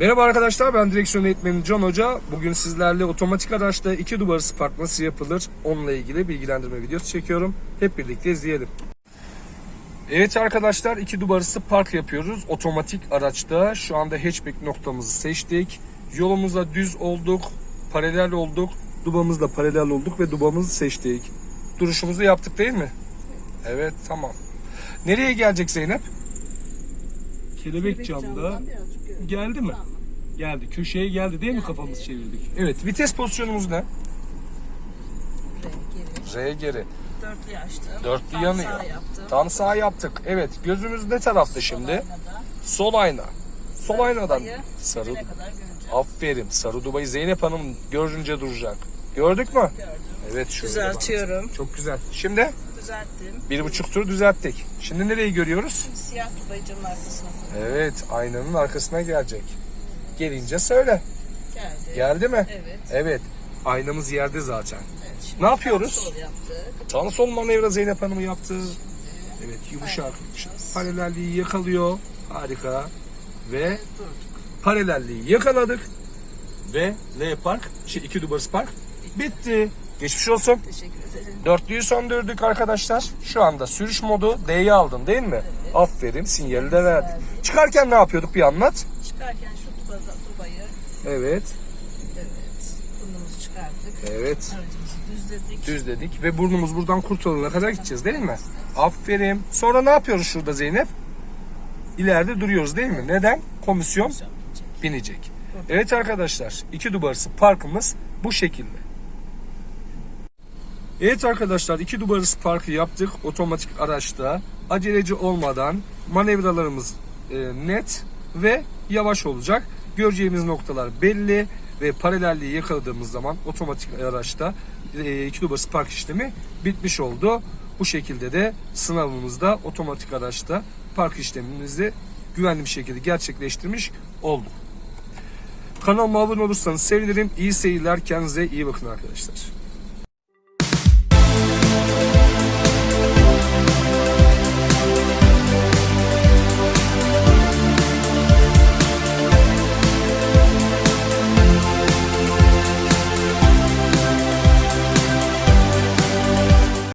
Merhaba arkadaşlar ben direksiyon eğitmeni Can Hoca. Bugün sizlerle otomatik araçta iki duvarı park nasıl yapılır onunla ilgili bilgilendirme videosu çekiyorum. Hep birlikte izleyelim. Evet arkadaşlar iki duvarısı park yapıyoruz otomatik araçta. Şu anda hatchback noktamızı seçtik. Yolumuza düz olduk, paralel olduk. Dubamızla paralel olduk ve dubamızı seçtik. Duruşumuzu yaptık değil mi? Evet tamam. Nereye gelecek Zeynep? Kelebek camda. Geldi mi? Geldi. Köşeye geldi değil mi kafamızı çevirdik? Evet. Vites pozisyonumuz ne? R geri. Dörtlü açtım. Dörtlü Tam yanıyor. Sağ yaptım. Tam sağ yaptık. Evet. Gözümüz ne tarafta şimdi? Aynada. Sol ayna. Sol aynadan Dubayı sarı. dibine kadar göreceğim. Aferin. Sarı Dubayı Zeynep Hanım görünce duracak. Gördük mü? Gördüm. Evet. Şöyle Düzeltiyorum. bak. Çok güzel. Şimdi Düzelttim. bir buçuk tur düzelttik. Şimdi nereyi görüyoruz? Siyah Dubai camın arkasına Evet. Aynanın arkasına gelecek. Gelince söyle. geldi. Geldi mi? Evet. Evet. Aynamız yerde zaten. evet. Şimdi Ne yapıyoruz? sağ Sol manevra Zeynep Hanım yaptı. Evet yumuşak. Paralelliği yakalıyor. Harika. Ve Durduk. paralelliği yakaladık. Ve L park, şey iki dubarız park bitti. Geçmiş olsun. Teşekkür ederim. Dörtlüyü söndürdük arkadaşlar. Şu anda sürüş modu D'yi aldın değil mi? Aferin sinyali de verdik. Çıkarken ne yapıyorduk bir anlat. Çıkarken şu Dubai'yi Evet. evet. Burnumuzu çıkarttık. Evet. Aracımızı düzledik. Düzledik ve burnumuz buradan kurtulana kadar gideceğiz değil mi? Aferin. Sonra ne yapıyoruz şurada Zeynep? İleride duruyoruz değil mi? Neden? Komisyon binecek. Evet arkadaşlar iki dubarısı parkımız bu şekilde. Evet arkadaşlar iki dubarısı parkı yaptık otomatik araçta. Aceleci olmadan manevralarımız e, net ve yavaş olacak. Göreceğimiz noktalar belli ve paralelliği yakaladığımız zaman otomatik araçta e, iki dubarısı park işlemi bitmiş oldu. Bu şekilde de sınavımızda otomatik araçta park işlemimizi güvenli bir şekilde gerçekleştirmiş olduk. Kanalıma abone olursanız sevinirim. İyi seyirler. Kendinize iyi bakın arkadaşlar.